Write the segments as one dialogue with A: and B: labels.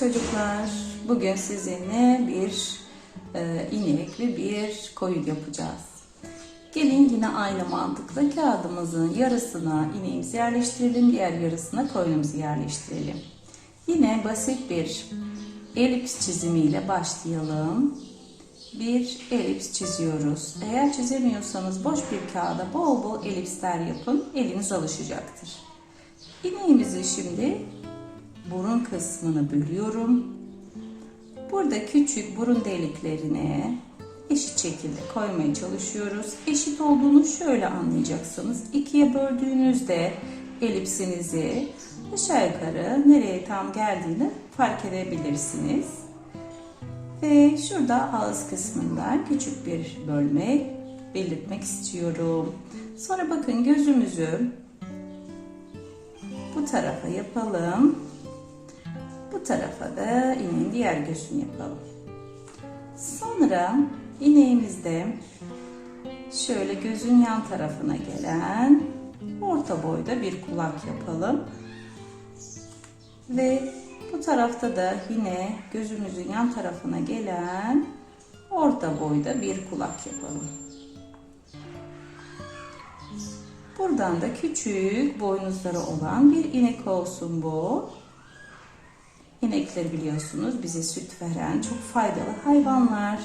A: çocuklar. Bugün sizinle bir e, inek bir koyun yapacağız. Gelin yine aynı mantıkla kağıdımızın yarısına ineğimizi yerleştirelim, diğer yarısına koyunumuzu yerleştirelim. Yine basit bir elips çizimiyle başlayalım. Bir elips çiziyoruz. Eğer çizemiyorsanız boş bir kağıda bol bol elipsler yapın, eliniz alışacaktır. İneğimizi şimdi burun kısmını bölüyorum. Burada küçük burun deliklerine eşit şekilde koymaya çalışıyoruz. Eşit olduğunu şöyle anlayacaksınız. İkiye böldüğünüzde elipsinizi aşağı yukarı nereye tam geldiğini fark edebilirsiniz. Ve şurada ağız kısmından küçük bir bölme belirtmek istiyorum. Sonra bakın gözümüzü bu tarafa yapalım. Bu tarafa da ineğin diğer gözünü yapalım. Sonra ineğimizde şöyle gözün yan tarafına gelen orta boyda bir kulak yapalım. Ve bu tarafta da yine gözümüzün yan tarafına gelen orta boyda bir kulak yapalım. Buradan da küçük boynuzları olan bir inek olsun bu. İnekler biliyorsunuz bize süt veren çok faydalı hayvanlar.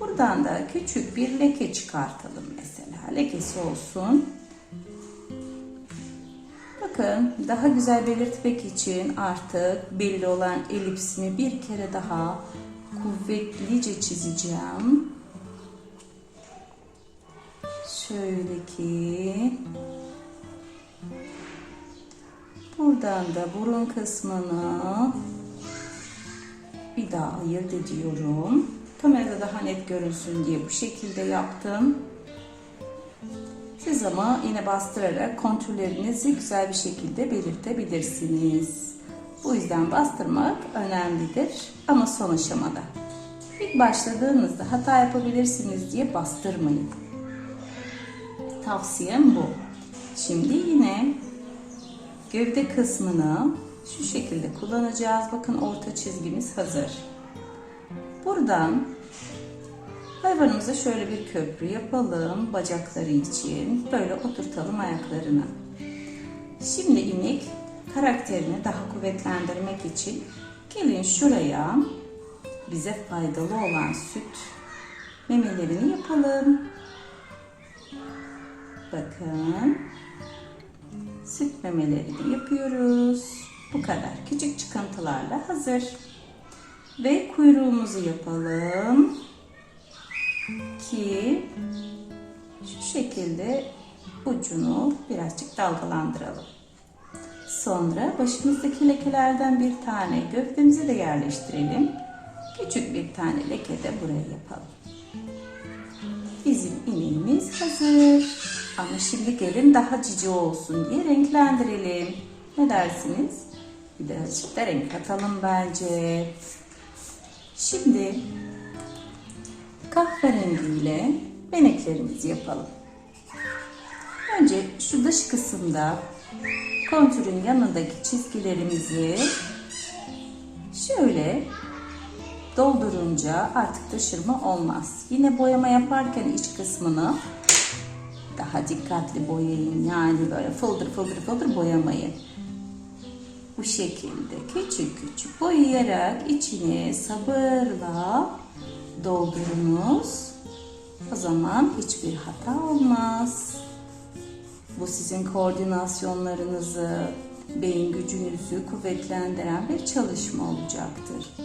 A: Buradan da küçük bir leke çıkartalım mesela. Lekesi olsun. Bakın daha güzel belirtmek için artık belli olan elipsimi bir kere daha kuvvetlice çizeceğim. Şöyle ki buradan da burun kısmını bir daha ayırt ediyorum. Kamerada daha net görünsün diye bu şekilde yaptım. Siz ama yine bastırarak kontürlerinizi güzel bir şekilde belirtebilirsiniz. Bu yüzden bastırmak önemlidir ama son aşamada. İlk başladığınızda hata yapabilirsiniz diye bastırmayın. Tavsiyem bu. Şimdi yine gövde kısmını şu şekilde kullanacağız. Bakın orta çizgimiz hazır. Buradan hayvanımıza şöyle bir köprü yapalım bacakları için. Böyle oturtalım ayaklarını. Şimdi inek karakterini daha kuvvetlendirmek için gelin şuraya bize faydalı olan süt memelerini yapalım. Bakın. Süt memelerini yapıyoruz. Bu kadar. Küçük çıkıntılarla hazır. Ve kuyruğumuzu yapalım. Ki şu şekilde ucunu birazcık dalgalandıralım. Sonra başımızdaki lekelerden bir tane gövdemize de yerleştirelim. Küçük bir tane leke de buraya yapalım. Bizim ineğimiz hazır. Ama şimdi gelin daha cici olsun diye renklendirelim. Ne dersiniz? Birazcık da renk katalım bence. Şimdi kahverengiyle beneklerimizi yapalım. Önce şu dış kısımda kontürün yanındaki çizgilerimizi şöyle doldurunca artık taşırma olmaz. Yine boyama yaparken iç kısmını daha dikkatli boyayın. Yani böyle fıldır fıldır fıldır boyamayın. Bu şekilde küçük küçük boyayarak içine sabırla doldurunuz. O zaman hiçbir hata olmaz. Bu sizin koordinasyonlarınızı, beyin gücünüzü kuvvetlendiren bir çalışma olacaktır.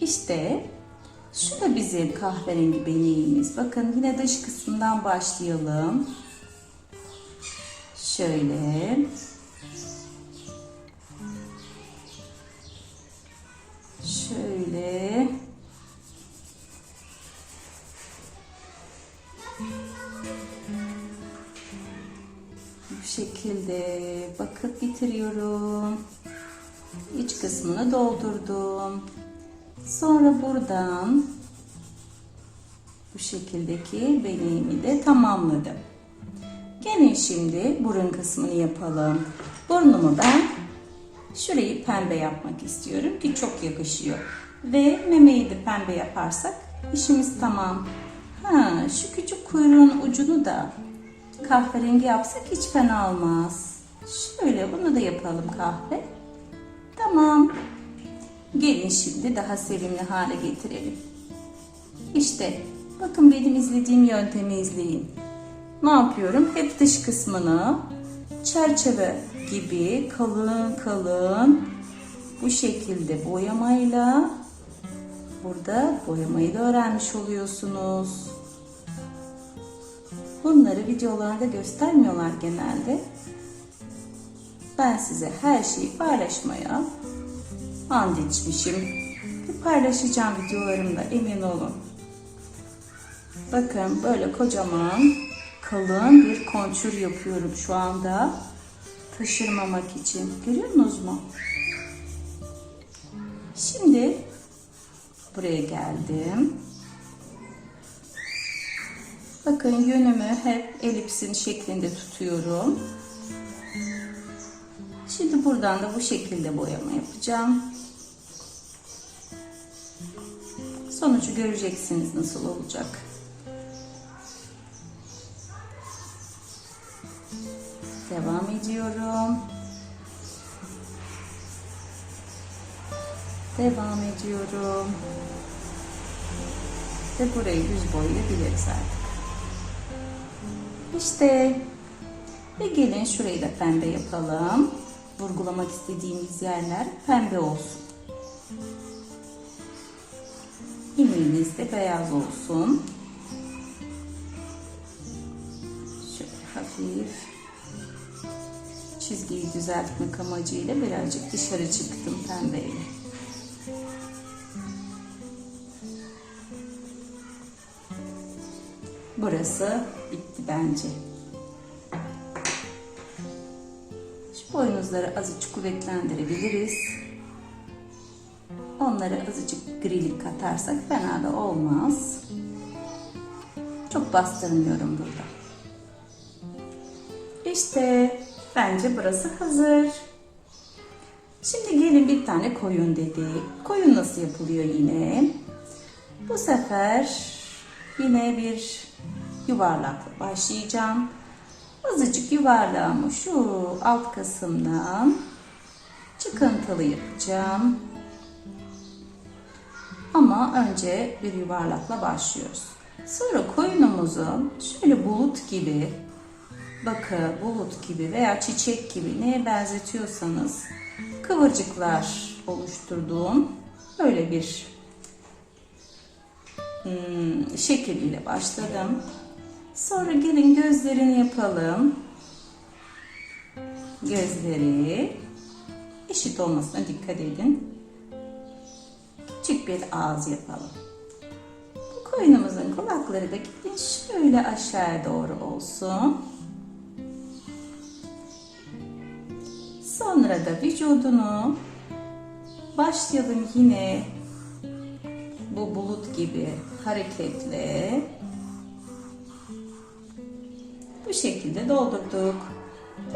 A: İşte şu da bizim kahverengi beneğimiz. Bakın yine dış kısmından başlayalım. Şöyle. Şöyle. Bu şekilde bakıp bitiriyorum. İç kısmını doldurdum. Sonra buradan bu şekildeki beneğimi de tamamladım. Gelin şimdi burun kısmını yapalım. Burnumu ben şurayı pembe yapmak istiyorum ki çok yakışıyor. Ve memeyi de pembe yaparsak işimiz tamam. Ha, şu küçük kuyruğun ucunu da kahverengi yapsak hiç fena olmaz. Şöyle bunu da yapalım kahve. Tamam. Gelin şimdi daha sevimli hale getirelim. İşte bakın benim izlediğim yöntemi izleyin. Ne yapıyorum? Hep dış kısmını çerçeve gibi kalın kalın bu şekilde boyamayla burada boyamayı da öğrenmiş oluyorsunuz. Bunları videolarda göstermiyorlar genelde. Ben size her şeyi paylaşmaya and içmişim. Paylaşacağım videolarımda emin olun. Bakın böyle kocaman kalın bir konçur yapıyorum şu anda. Taşırmamak için. Görüyor musunuz mu? Şimdi buraya geldim. Bakın yönümü hep elipsin şeklinde tutuyorum. Şimdi buradan da bu şekilde boyama yapacağım. Sonucu göreceksiniz nasıl olacak. Devam ediyorum. Devam ediyorum. Ve burayı düz boyayabiliriz artık. İşte ve gelin şurayı da pembe yapalım. Vurgulamak istediğimiz yerler pembe olsun. İlmeğiniz de beyaz olsun. Şöyle hafif çizgiyi düzeltmek amacıyla birazcık dışarı çıktım pembeyle. Burası bitti bence. Boynuzları azıcık kuvvetlendirebiliriz. Onlara azıcık grilik katarsak fena da olmaz. Çok bastırmıyorum burada. İşte bence burası hazır. Şimdi gelin bir tane koyun dedik. Koyun nasıl yapılıyor yine? Bu sefer yine bir yuvarlakla başlayacağım. Azıcık yuvarlağımı şu alt kısımdan çıkıntılı yapacağım. Ama önce bir yuvarlakla başlıyoruz. Sonra koyunumuzu şöyle bulut gibi, bakı bulut gibi veya çiçek gibi neye benzetiyorsanız kıvırcıklar oluşturduğum böyle bir hmm, şekil ile başladım. Sonra gelin gözlerini yapalım. Gözleri eşit olmasına dikkat edin. Küçük bir ağız yapalım. Bu koyunumuzun kulakları da gidin şöyle aşağıya doğru olsun. Sonra da vücudunu başlayalım yine bu bulut gibi hareketle bu şekilde doldurduk.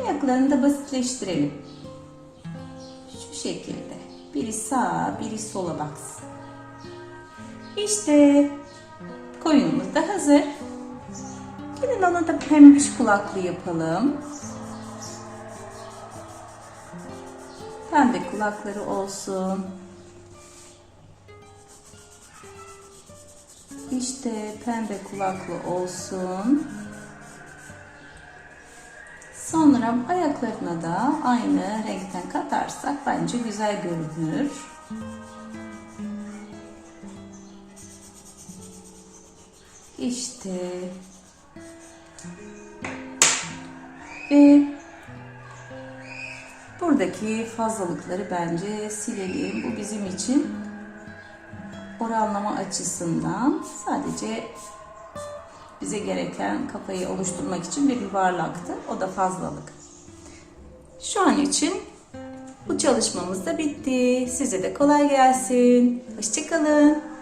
A: Ayaklarını da basitleştirelim. Şu şekilde. Biri sağa, biri sola baksın. İşte koyunumuz da hazır. Gelin ona da pembiş kulaklı yapalım. Pembe kulakları olsun. İşte pembe kulaklı olsun. Sonra ayaklarına da aynı renkten katarsak bence güzel görünür. İşte ve buradaki fazlalıkları bence silelim. Bu bizim için oranlama açısından sadece bize gereken kafayı oluşturmak için bir yuvarlaktı. O da fazlalık. Şu an için bu çalışmamız da bitti. Size de kolay gelsin. Hoşçakalın.